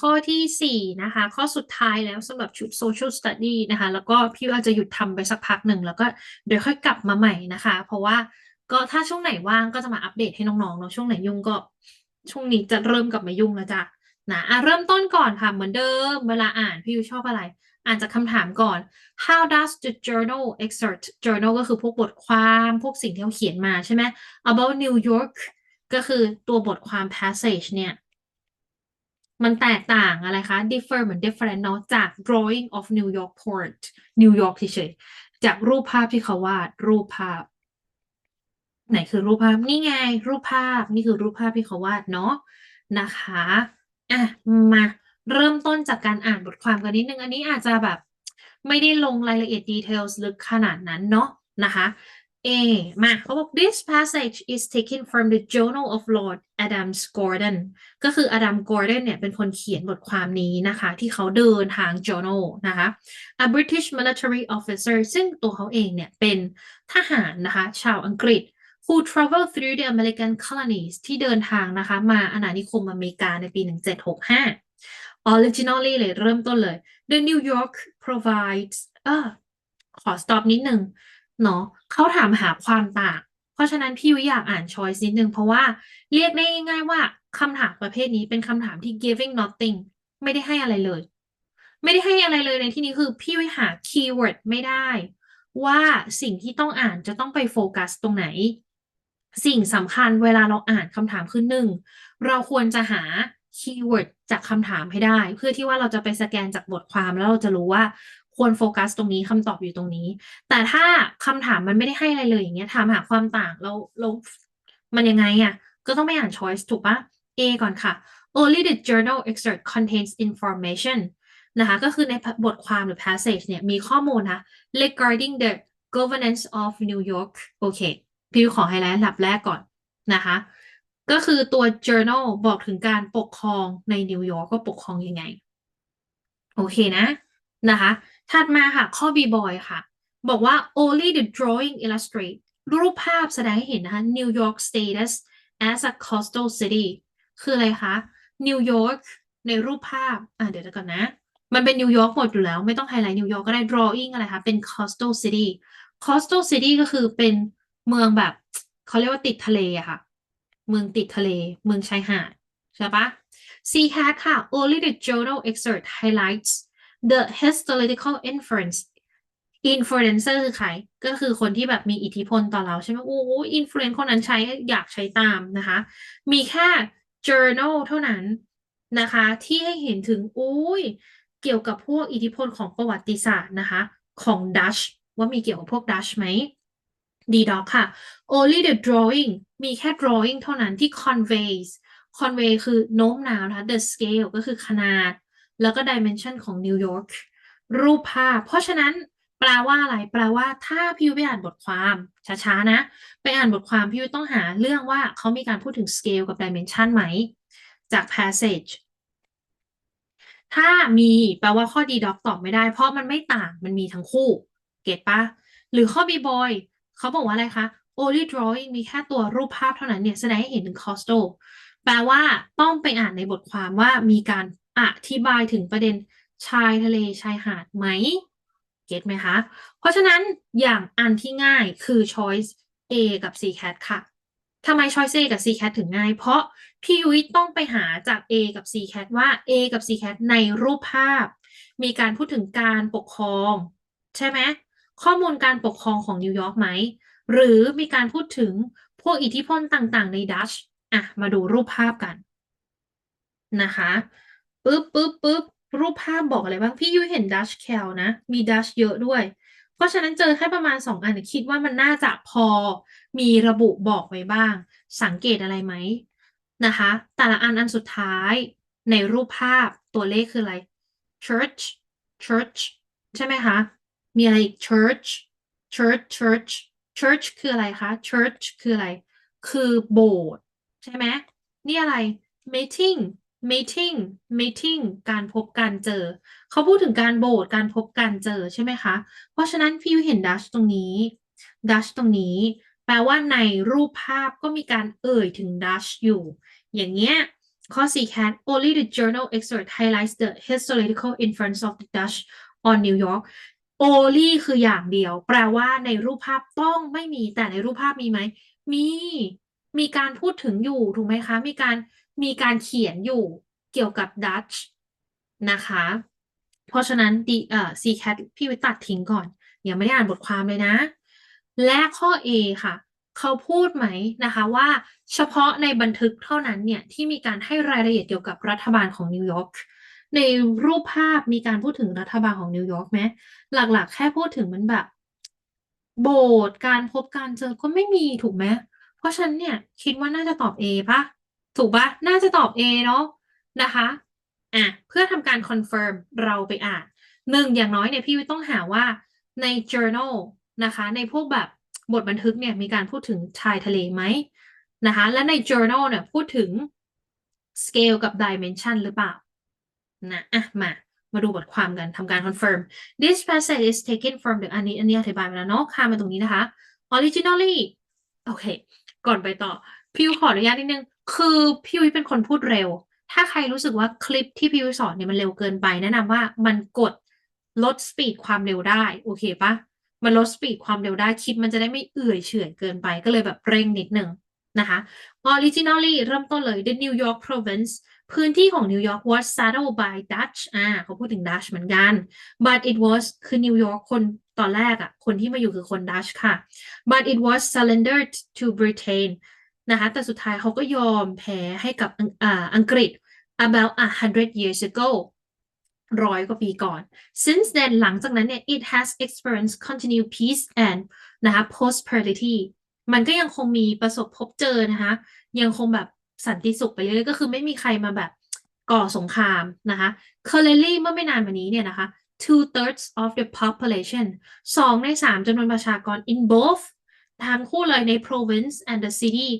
ข้อที่ 4 นะคะ ข้อสุดท้ายแล้วสำหรับชุด social study นะคะ แล้วก็พี่อาจจะหยุดทำไปสักพักหนึ่ง แล้วก็เดี๋ยวค่อยกลับมาใหม่นะคะ เพราะว่าก็ถ้าช่วงไหนว่างก็จะมาอัปเดตให้น้องๆเนาะช่วงไหนยุ่งก็ช่วงนี้จะเริ่มกลับมายุ่งแล้วจ้ะนะอะเริ่มต้นก่อนค่ะเหมือนเดิม เวลาอ่านพี่ยูชอบอะไร อ่านจากคำถามก่อน how does the journal excerpt journal ก็คือพวกบทความพวกสิ่งที่เขาเขียนมาใช่ไหม about New York ก็คือตัวบทความ passage เนี่ย มันแตกต่างอะไรคะ differ เหมือน different เนาะจาก drawing of New York port New York เฉยๆจากรูปภาพที่เขาวาดรูปภาพ ไหนคือรูปภาพนี่ไง รูปภาพนี่คือรูปภาพที่เขาวาดเนาะนะคะอะมาเริ่มต้นจากการอ่านบทความกันนิดนึง อันนี้อาจจะแบบ ไม่ได้ลงรายละเอียด details ลึกขนาดนั้นเนาะนะคะ A มาเขาบอก this passage is taken from the Journal of Lord Adams Gordon ก็คือ Adam Gordon เนี่ยเป็นคนเขียนบทความนี้นะคะ ที่เขาเดินทาง journal นะคะ a British military officer ซึ่งตัวเขาเองเนี่ยเป็นทหารนะคะ ชาวอังกฤษ who traveled through the American colonies ที่เดินทางนะคะ มาอาณานิคมอเมริกาในปี 1765 originally เลยเริ่มต้นเลย the New York provides เออขอ stop นิดนึง เนาะเขาถามหาความต่าง เพราะฉะนั้นพี่วิอยากอ่าน choice นิดนึง เพราะว่าเรียกได้ง่ายๆว่าคำถามประเภทนี้เป็นคำถามที่ giving nothing ไม่ได้ให้อะไรเลย ไม่ได้ให้อะไรเลยในที่นี้คือพี่วิหา keyword ไม่ได้ ว่าสิ่งที่ต้องอ่านจะต้องไปโฟกัสตรงไหน สิ่งสำคัญเวลาเราอ่านคำถามคือหนึ่งเราควรจะหาคีย์เวิร์ดจากคำถามให้ได้ เพื่อที่ว่าเราจะไปสแกนจากบทความแล้วเราจะรู้ว่า ควรโฟกัสตรงนี้คำตอบอยู่ตรงนี้ แต่ถ้าคำถามมันไม่ได้ให้อะไรเลยอย่างเงี้ยถามหาความต่างเราเรามันยังไงอะก็ต้องไม่อ่าน choice ถูกปะ A ก่อนค่ะ only the journal excerpt contains information นะคะก็คือในบทความหรือ passage เนี่ยมีข้อมูลนะ regarding the governance of New York โอเค พี่ขอไฮไลท์อันดับแรกก่อนนะคะ ก็คือตัว journal บอกถึงการปกครองในนิวยอร์กว่าปกครองยังไง โอเคนะนะคะ ถัดมาค่ะ ข้อ B boy ค่ะ บอกว่า only the drawing illustrate รูปภาพแสดงให้เห็นนะคะ New York status as a coastal city คืออะไรคะนิวยอร์กในรูปภาพ อะเดี๋ยวก่อนนะ มันเป็นนิวยอร์กหมดอยู่แล้ว ไม่ต้องไฮไลท์นิวยอร์กก็ได้ drawing อะไรคะเป็น coastal city coastal city ก็คือเป็นเมืองแบบเขาเรียกว่าติดทะเลอะค่ะ เมืองติดทะเล เมืองชายหาดใช่ปะ C cat ค่ะ only the journal excerpt highlights the historical influence influencer คือใคร ก็คือคนที่แบบมีอิทธิพลต่อเราใช่ไหมโอ้อินฟลูเอนซ์คนนั้นใช้อยากใช้ตามนะคะ มีแค่ journal เท่านั้นนะคะ ที่ให้เห็นถึงอุ้ยเกี่ยวกับพวกอิทธิพลของประวัติศาสตร์นะคะ ของดัชว่ามีเกี่ยวกับพวกดัชไหมดีด็อกค่ะ only the drawing มีแค่ drawing เท่านั้นที่ conveys convey คือโน้มน้าวนะคะ the scale ก็คือขนาด แล้วก็ dimension ของนิวยอร์กรูปภาพ เพราะฉะนั้นแปลว่าอะไร แปลว่าถ้าพี่ไปอ่านบทความช้าๆนะ ไปอ่านบทความพี่ต้องหาเรื่องว่าเขามีการพูดถึง scale กับ dimension ไหม จาก passage ถ้ามีแปลว่าข้อดีด็อกตอบไม่ได้ เพราะมันไม่ต่างมันมีทั้งคู่ เก็ตปะหรือข้อ B boy เขาบอกว่าอะไรคะ only drawing มีแค่ตัวรูปภาพเท่านั้นเนี่ยแสดงให้เห็นถึง coastal แปลว่าต้องไปอ่านในบทความว่ามีการ อธิบายถึงประเด็นชายทะเลชายหาดไหมเก็ตไหมคะ เพราะฉะนั้นอย่างอันที่ง่ายคือ choice A กับ C cat ค่ะทำไม choice A กับ C cat ถึงง่าย เพราะพี่ยุ้ยต้องไปหาจาก A กับ C cat ว่า A กับ C cat ในรูปภาพ มีการพูดถึงการปกครอง ใช่ไหมข้อมูลการปกครองของนิวยอร์กไหม หรือมีการพูดถึงพวกอิทธิพลต่างๆ ในดัชอะ มาดูรูปภาพกันนะคะ ปึ๊บปึ๊บปึ๊บรูปภาพบอกอะไรบ้าง พี่ยุ้ยเห็นดัชแคลนะ มีดัชเยอะด้วย เพราะฉะนั้นเจอแค่ประมาณสองอันคิดว่ามันน่าจะพอมีระบุบอกไว้บ้าง สังเกตอะไรไหมนะคะ แต่ละอันอันสุดท้ายในรูปภาพตัวเลขคืออะไร church church ใช่ไหมคะ มีอะไรอีก church church church church คืออะไรคะ church คืออะไร คือโบสถ์ใช่ไหม นี่อะไร meeting meeting meeting การพบการเจอ เขาพูดถึงการโบสการพบการเจอใช่ไหมคะ เพราะฉะนั้นพี่เห็นดัชตรงนี้ดัชตรงนี้ แปลว่าในรูปภาพก็มีการเอ่ยถึงดัชอยู่ อย่างเงี้ยข้อ C cat only the journal excerpt highlights the historical influence of the Dutch on New York only คืออย่างเดียว แปลว่าในรูปภาพต้องไม่มีแต่ในรูปภาพมีไหม มี มีการพูดถึงอยู่ถูกไหมคะ มีการ มีการเขียนอยู่เกี่ยวกับดัตช์นะคะ เพราะฉะนั้นดีเอ่อ C cat พี่ไว้ตัดทิ้งก่อน ยังไม่ได้อ่านบทความเลยนะ และข้อ A ค่ะ เขาพูดไหมนะคะว่าเฉพาะในบันทึกเท่านั้นเนี่ย ที่มีการให้รายละเอียดเกี่ยวกับรัฐบาลของนิวยอร์กในรูปภาพมีการพูดถึงรัฐบาลของนิวยอร์กไหมหลักๆ แค่พูดถึงมันแบบ โบสถ์การพบการเจอก็ไม่มีถูกไหมเพราะฉะนั้นเนี่ย คิดว่าน่าจะตอบ A ปะ ถูกปะน่าจะตอบ A เนาะนะคะอะเพื่อทำการคอนเฟิร์มเราไปอ่านหนึ่งอย่างน้อยเนี่ยพี่วิต้องหาว่าใน journal นะคะ ในพวกแบบบทบันทึกเนี่ยมีการพูดถึงชายทะเลไหมนะคะ และใน journal เนี่ยพูดถึง scale กับ dimension หรือเปล่านะอะมามาดูบทความกันทำการ confirm this passage is taken from the อันนี้อันนี้อธิบายไปแล้วเนาะข้ามมาตรงนี้นะคะ originally โอเค ก่อนไปต่อ พี่วิวขออนุญาตนิดนึง คือพี่วิวเป็นคนพูดเร็ว ถ้าใครรู้สึกว่าคลิปที่พี่วิวสอนเนี่ยมันเร็วเกินไป แนะนำว่ามันกดลดสปีดความเร็วได้ โอเคปะมันลดสปีดความเร็วได้คลิปมันจะได้ไม่เอื่อยเฉื่อยเกินไปก็เลยแบบเร่งนิดนึงนะคะ originally เริ่มต้นเลย the New York province พื้นที่ของนิวยอร์ก was settled by Dutch อ่าเขาพูดถึง Dutch เหมือนกัน but it was คือนิวยอร์กคนตอนแรกอะ่ะคนที่มาอยู่คือคน Dutch ค่ะ but it was surrendered to Britain นะคะแต่สุดท้ายเขาก็ยอมแพ้ให้กับอ่าอังกฤษ about a hundred years ago ร้อยกว่าปีก่อน since then หลังจากนั้นเนี่ย it has experienced continued peace and นะคะ prosperity มันก็ยังคงมีประสบพบเจอนะคะยังคงแบบสันติสุขไปเรื่อยๆก็คือไม่มีใครมาแบบก่อสงครามนะคะ currently เมื่อไม่นานมานี้เนี่ยนะคะ two thirds of the population สองในสามจำนวนประชากร in both ทั้งคู่เลยใน province and the city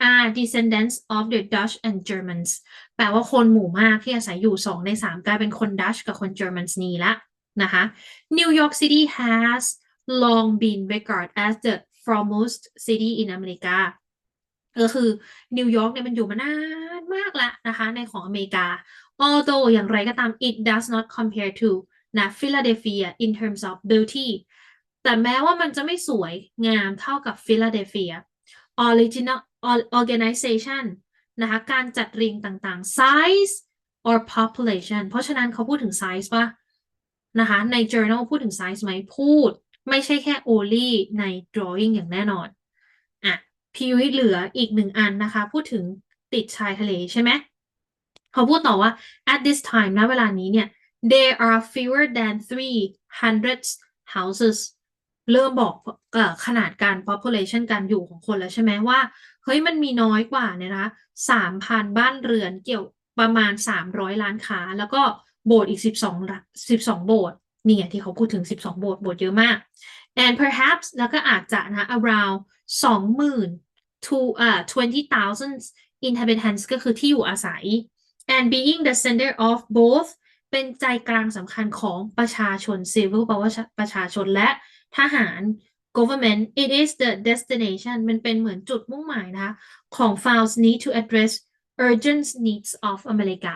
are descendants of the Dutch and Germans แปลว่าคนหมู่มากที่อาศัยอยู่สองในสามกลายเป็นคน Dutch กับคน Germans นี่ละนะคะ New York City has long been regarded as the foremost city in America ก็คือนิวยอร์กเนี่ยมันอยู่มานานมากแล้วนะคะในของอเมริกา although อย่างไรก็ตาม it does not compare to นะ Philadelphia in terms of beauty แต่แม้ว่ามันจะไม่สวยงามเท่ากับ Philadelphia original organization นะคะการจัดเรียงต่างๆ size or population เพราะฉะนั้นเขาพูดถึง size ป่ะนะคะใน journal พูดถึง size ไหมพูด ไม่ใช่แค่ only ใน drawing อย่างแน่นอนอะพีวิเหลืออีกหนึ่งอันนะคะ พูดถึงติดชายทะเลใช่ไหมเขาพูดต่อว่า at this time ณเวลานี้เนี่ย there are fewer than 300 houses เริ่มบอกขนาดการ population การอยู่ของคนแล้วใช่ไหมว่า เฮ้ยมันมีน้อยกว่าเนี่ยนะสามพันบ้านเรือนเกี่ยวประมาณสามร้อยล้านค้า แล้วก็โบสถ์อีกสิบสองสิบสองโบสถ์นี่ไงที่เขาพูดถึงสิบสองโบสถ์โบสถ์เยอะมาก and perhaps แล้วก็อาจจะนะ around สองหมื่น to อ่า twenty thousand inhabitants ก็คือที่อยู่อาศัย and being the center of both เป็นใจกลางสำคัญของประชาชน civil แปลว่าประชาชนและทหาร government it is the destination มันเป็นเหมือนจุดมุ่งหมายนะคะของ files need to address urgent needs of America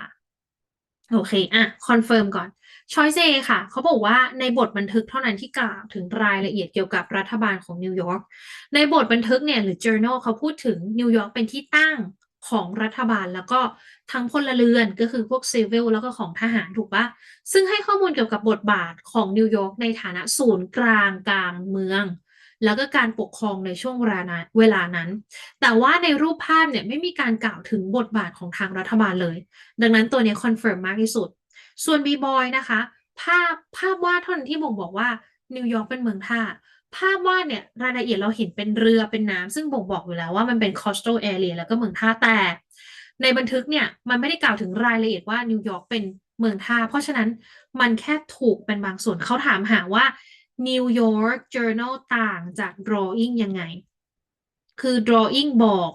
โอเค อะ คอนเฟิร์มก่อน Choice A ค่ะ เขาบอกว่าในบทบันทึกเท่านั้นที่กล่าวถึงรายละเอียดเกี่ยวกับรัฐบาลของนิวยอร์ก ในบทบันทึกเนี่ยหรือ journal เขาพูดถึงนิวยอร์กเป็นที่ตั้งของรัฐบาลแล้วก็ทั้งพลเรือนก็คือพวกซิวิลแล้วก็ของทหารถูกปะซึ่งให้ข้อมูลเกี่ยวกับบทบาทของนิวยอร์กในฐานะศูนย์กลางกลางเมือง แล้วก็การปกครองในช่วงเวลานั้นเวลานั้น แต่ว่าในรูปภาพเนี่ยไม่มีการกล่าวถึงบทบาทของทางรัฐบาลเลย ดังนั้นตัวนี้คอนเฟิร์มมากที่สุด ส่วนบีบอยนะคะ ภาพภาพวาดท่านั้นที่บ่งบอกว่านิวยอร์กเป็นเมืองท่าภาพวาดเนี่ยรายละเอียดเราเห็นเป็นเรือเป็นน้ำซึ่งบ่งบอกอยู่แล้วว่ามันเป็น coastal area แล้วก็เมืองท่าแต่ ในบันทึกเนี่ยมันไม่ได้กล่าวถึงรายละเอียดว่านิวยอร์กเป็นเมืองท่า เพราะฉะนั้นมันแค่ถูกเป็นบางส่วนเขาถามหาว่า New York Journal ต่างจาก drawing ยังไง คือ drawing บอก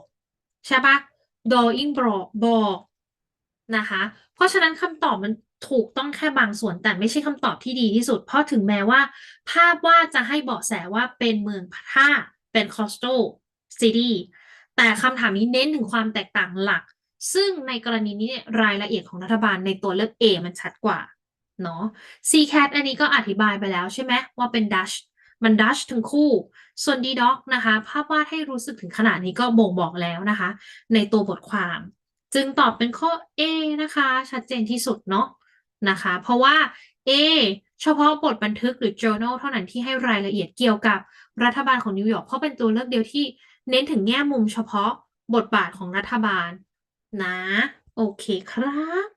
ใช่ปะ drawing บอกบอกนะคะ เพราะฉะนั้นคำตอบมันถูกต้องแค่บางส่วนแต่ไม่ใช่คำตอบที่ดีที่สุด เพราะถึงแม้ว่า ภาพว่าจะให้เบาะแสว่าเป็นเมืองท่าเป็น coastal city แต่คำถามนี้เน้นถึงความแตกต่างหลัก ซึ่งในกรณีนี้รายละเอียดของรัฐบาลในตัวเลือก A มันชัดกว่า เนาะ CCAT อันนี้ก็อธิบายไปแล้วใช่ไหมว่าเป็น Dutch มัน Dutch ทั้งคู่ ส่วน DDoc นะคะ ภาพวาดให้รู้สึกถึงขนาดนี้ก็บ่งบอกแล้วนะคะ ในตัวบทความ จึงตอบเป็นข้อ A นะคะ ชัดเจนที่สุดเนาะนะคะ เพราะว่า A เฉพาะบทบันทึกหรือ journal เท่านั้นที่ให้รายละเอียดเกี่ยวกับรัฐบาลของนิวยอร์กเพราะเป็นตัวเลือกเดียวที่เน้นถึงแง่มุมเฉพาะบทบาทของรัฐบาลนะ โอเคครับ